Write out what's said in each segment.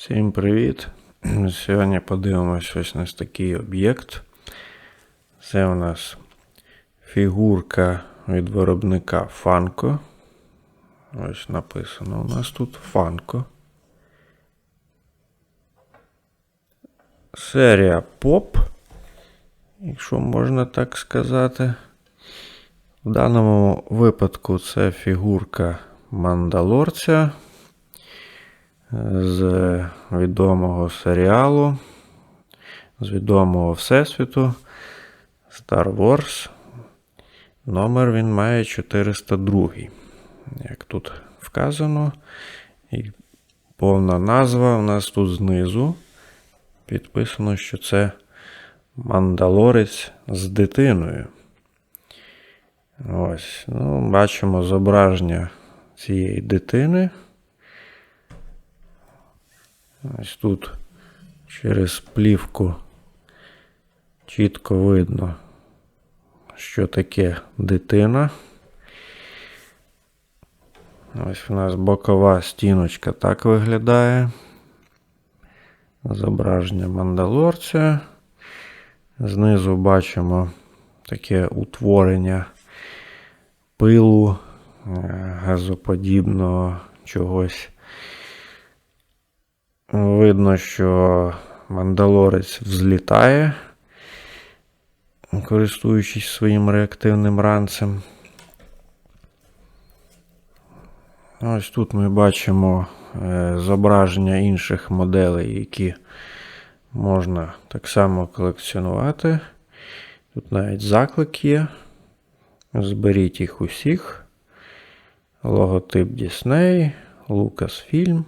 Всім привіт! Сьогодні подивимось ось на такий об'єкт. Це у нас фігурка від виробника Funko. Ось написано у нас тут Funko. Серія Pop, якщо можна так сказати. В даному випадку це фігурка Мандалорця з відомого серіалу, з відомого Всесвіту Star Wars. Номер він має 402. Як тут вказано. І повна назва у нас тут знизу. Підписано, що це Мандалорець з дитиною. Ось, ну, бачимо зображення цієї дитини. Ось тут через плівку чітко видно, що таке дитина. Ось у нас бокова стіночка так виглядає. Зображення мандалорця. Знизу бачимо таке утворення пилу е, газоподібного чогось. Видно, що мандалорець взлітає, користуючись своїм реактивним ранцем. Ось тут ми бачимо е, зображення інших моделей, які можна так само колекціонувати. Тут навіть заклик є. Зберіть їх усіх. Логотип Disney, Lucasfilm.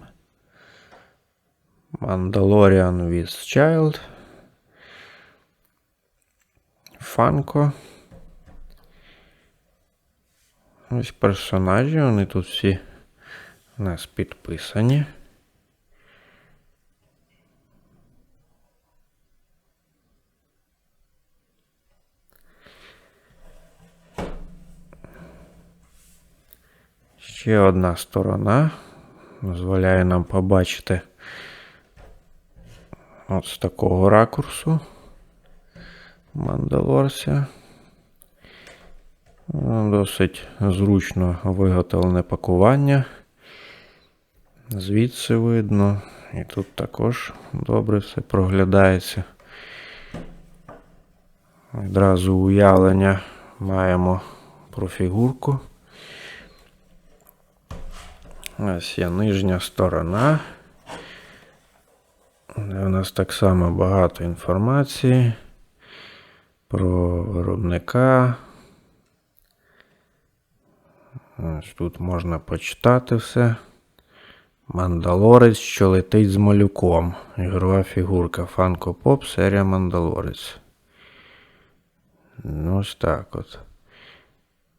Mandalorian with Child. Фанко. Ось персонажі, вони тут всі у нас підписані. Ще одна сторона дозволяє нам побачити от з такого ракурсу Мандалорця. Досить зручно виготовлене пакування. Звідси видно. І тут також добре все проглядається. Відразу уявлення маємо про фігурку. Ось є нижня сторона. Де у нас так само багато інформації про виробника. Ось Тут можна почитати все. Мандалорець, що летить з малюком. Ігрова фігурка Funko Pop, серія Мандалорець. Ну, ось так от.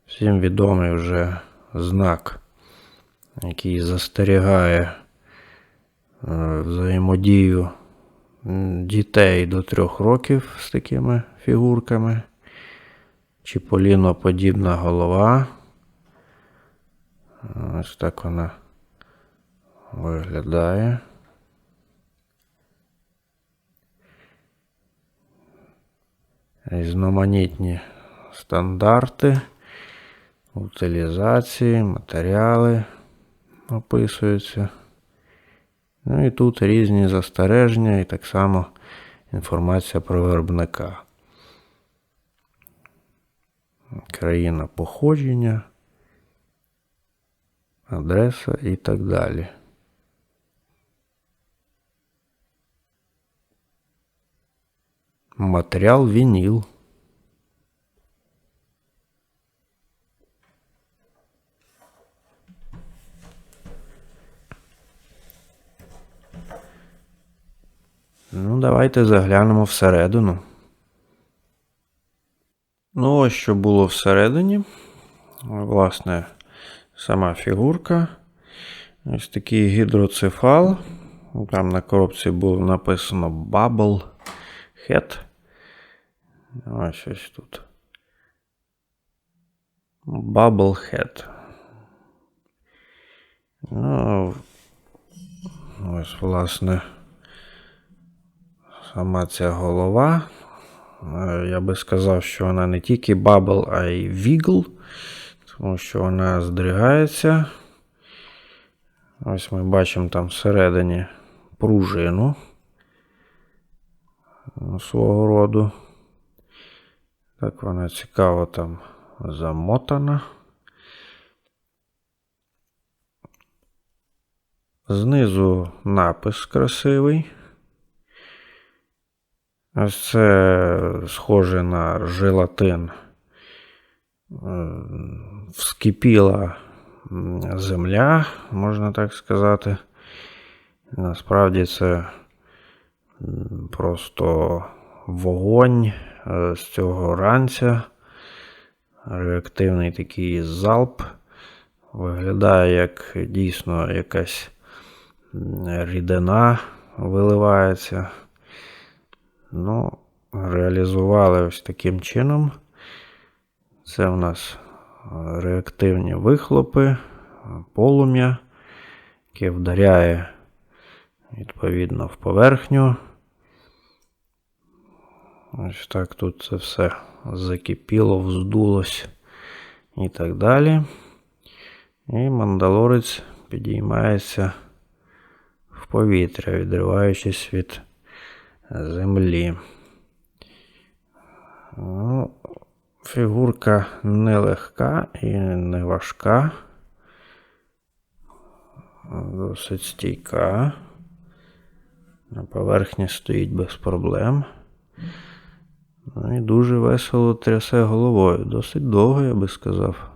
Всім відомий вже знак, який застерігає е, взаємодію дітей до трьох років з такими фігурками. Чіполіноподібна голова. Ось так вона виглядає. Різноманітні стандарти, утилізації, матеріали описуються. Ну і тут різні застереження і так само інформація про виробника. Країна походження, адреса і так далі. Матеріал вініл. Ну, давайте заглянемо всередину. Ну, ось що було всередині. Власне, сама фігурка. Ось такий гідроцефал. Там на коробці було написано Bubble Head. Ось ось тут. Bubble Head. Ну, Ось, власне, сама ця голова. Е, Я би сказав, що вона не тільки бабл, а й вігл, тому що вона здригається. Ось ми бачимо там всередині пружину свого роду. Так вона цікаво там замотана. Знизу напис красивий. Це схоже на желатин. Вскипіла земля, можна так сказати. Насправді це просто вогонь е, з цього ранця. Реактивний такий залп. Виглядає як дійсно якась рідина виливається. Ну, реалізували ось таким чином. Це у нас е, реактивні вихлопи, е, полум'я, яке вдаряє відповідно в поверхню. Ось так тут це все закипіло, вздулось і так далі. І мандалорець підіймається в повітря, відриваючись від землі. Ну, фігурка нелегка і не важка. Досить стійка. На поверхні стоїть без проблем. Ну і дуже весело трясе головою. Досить довго, я би сказав.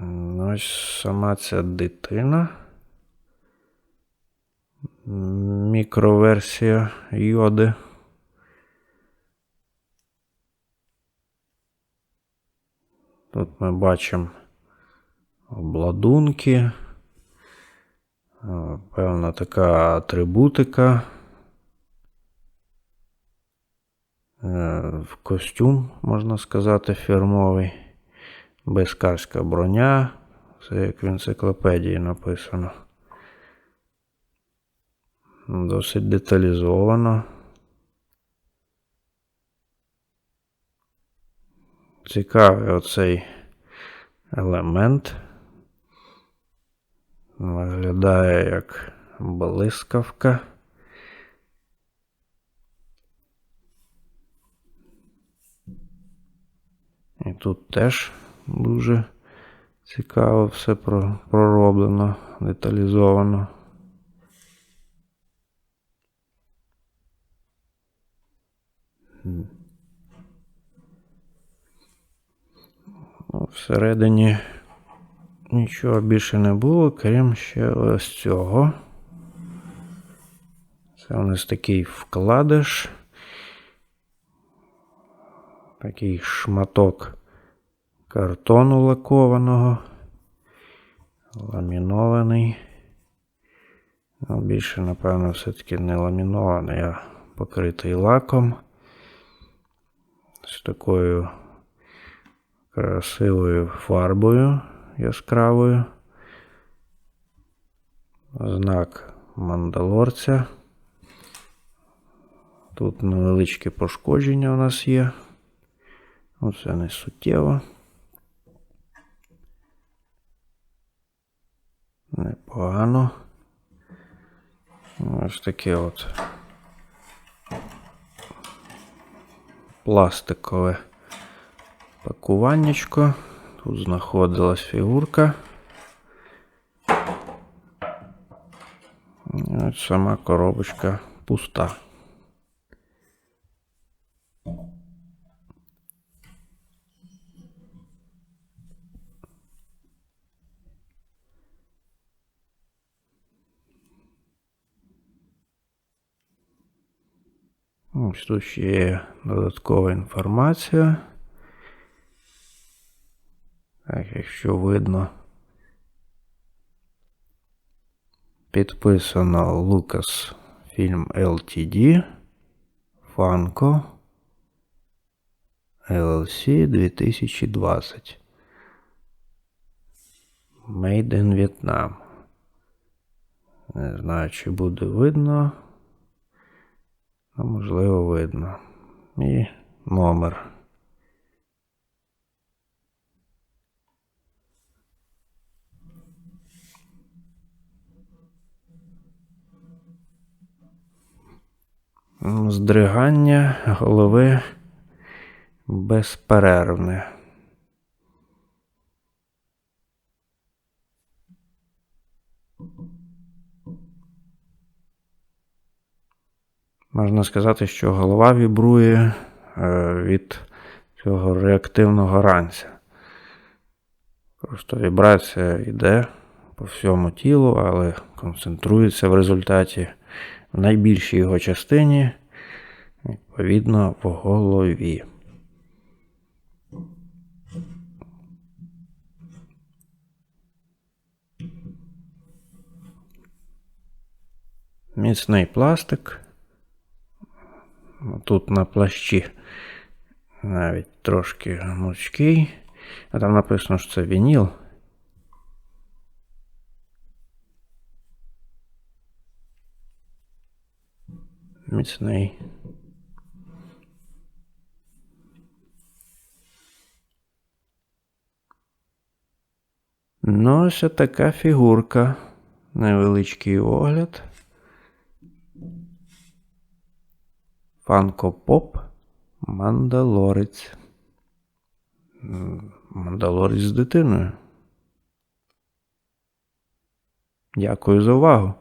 Ну, Ось сама ця дитина. Мікроверсія йоди. Тут ми бачимо обладунки. Певна така атрибутика. Е, костюм, можна сказати, фірмовий. Безкарська броня. Це як в енциклопедії написано. Досить деталізовано. Цікавий оцей елемент. Виглядає як блискавка. І тут теж дуже цікаво все пророблено, деталізовано. Всередині нічого більше не було, крім ще ось цього. Це у нас такий вкладиш. Такий шматок картону лакованого, ламінований. Ну, більше, напевно, все-таки не ламінований, а покритий лаком. З такою красивою фарбою яскравою. Знак мандалорця. Тут невеличке пошкодження у нас є. Ну, це не суттєво. Непогано. Ось таке от пластикове пакуваннячко. Тут знаходилась фігурка. Ось сама коробочка пуста. Ось тут ще є додаткова інформація. Так, якщо видно, підписано Lucas Film LTD Funko LLC 2020. Made in Vietnam. Не знаю, чи буде видно. А можливо, видно. І номер. Здригання голови безперервне. Можна сказати, що голова вібрує е, від цього реактивного ранця. Просто вібрація йде по всьому тілу, але концентрується в результаті в найбільшій його частині, відповідно, в голові. Міцний пластик. Тут на плащі навіть трошки гнучкий. А там написано, що це вініл. Міцний. Ну, ось така фігурка. Невеличкий огляд. Фанко Поп Мандалорець. Мандалорець з дитиною. Дякую за увагу.